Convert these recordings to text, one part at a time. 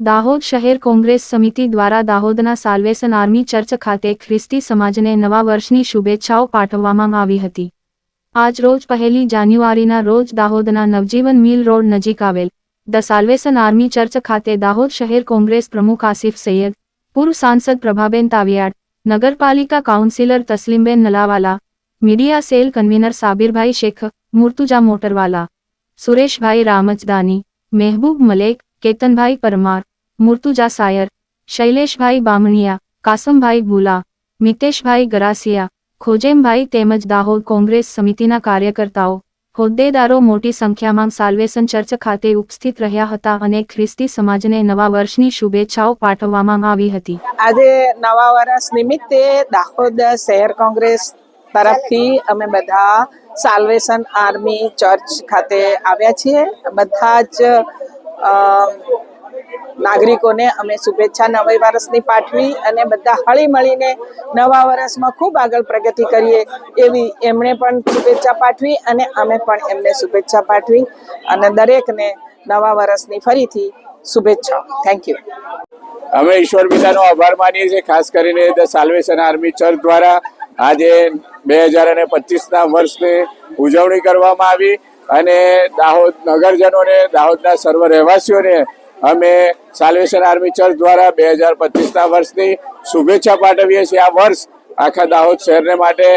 દાહોદ શહેર કોંગ્રેસ સમિતિ દ્વારા દાહોદના સાલ્વેશન આર્મી ચર્ચ ખાતે ખ્રિસ્તી સમાજને નવા વર્ષની શુભેચ્છાઓ પાઠવવામાં આવી હતી. આજ રોજ પહેલી જાન્યુઆરીના રોજ દાહોદના નવજીવન મિલ રોડ નજીક આવેલ ધ સાલ્વેશન આર્મી ચર્ચ ખાતે દાહોદ શહેર કોંગ્રેસ પ્રમુખ આસિફ સૈયદ, પૂર્વ સાંસદ પ્રભાબેન તાવિયાડ, નગરપાલિકા councillor Taslimben Nalawala, media cell convener Sabirbhai Shaikh, Murtuja Motorwala, Sureshbhai Ramjadani Mehboob Malek, Ketanbhai Parmar Murtuja Sayar Shaileshbhai Bamaniya, Kasambhai Bhula, Miteshbhai Garasiya, ખોજેમભાઈ તેમજ દાહોદ કોંગ્રેસ સમિતિના કાર્યકર્તાઓ, હોદ્દેદારો મોટી સંખ્યામાં સાલ્વેશન ચર્ચ ખાતે ઉપસ્થિત રહ્યા હતા અને ખ્રિસ્તી સમાજને નવા વર્ષની શુભેચ્છાઓ પાઠવવામાં આવી હતી. આજે નવા વર્ષ નિમિત્તે દાહોદ શહેર કોંગ્રેસ તરફથી અમે બધા સાલ્વેશન આર્મી ચર્ચ ખાતે આવ્યા છીએ. બધા જ નાગરિકોને અમે શુભેચ્છા નવી વર્ષની પાઠવી અને બધા હળી મળીને નવા વર્ષમાં ખૂબ આગળ પ્રગતિ કરીએ એવી એમણે પણ શુભેચ્છા પાઠવી અને અમે પણ એમને શુભેચ્છા પાઠવી અને દરેકને નવા વર્ષની ફરીથી શુભેચ્છા થેન્ક યુ અમે ઈશ્વર પિતાનો આભાર માનીએ છીએ, ખાસ કરીને ધ સાલ્વેશન આર્મી ચર્ચ દ્વારા આજે બે હજાર અને પચીસના વર્ષની ઉજવણી કરવામાં આવી અને દાહોદ નગરજનોને, દાહોદના સર્વ રહેવાસીઓને અમે સાલ્વેશન આર્મી ચર્ચ દ્વારા બે હજાર પચીસના વર્ષની શુભેચ્છા પાઠવીએ છીએ. આ વર્ષ આખા દાહોદ શહેરને માટે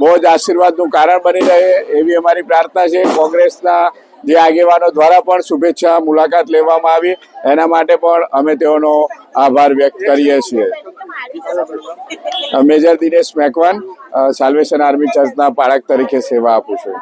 બહુ જ આશીર્વાદનું કારણ બની રહે એવી અમારી પ્રાર્થના છે. કોંગ્રેસના જે આગેવાનો દ્વારા પણ શુભેચ્છા મુલાકાત લેવામાં આવી. એના માટે પણ અમે તેઓનો આભાર વ્યક્ત કરીએ છીએ. Major Dinesh Makwan salvation army ચર્ચના પાળક તરીકે સેવા આપું છું.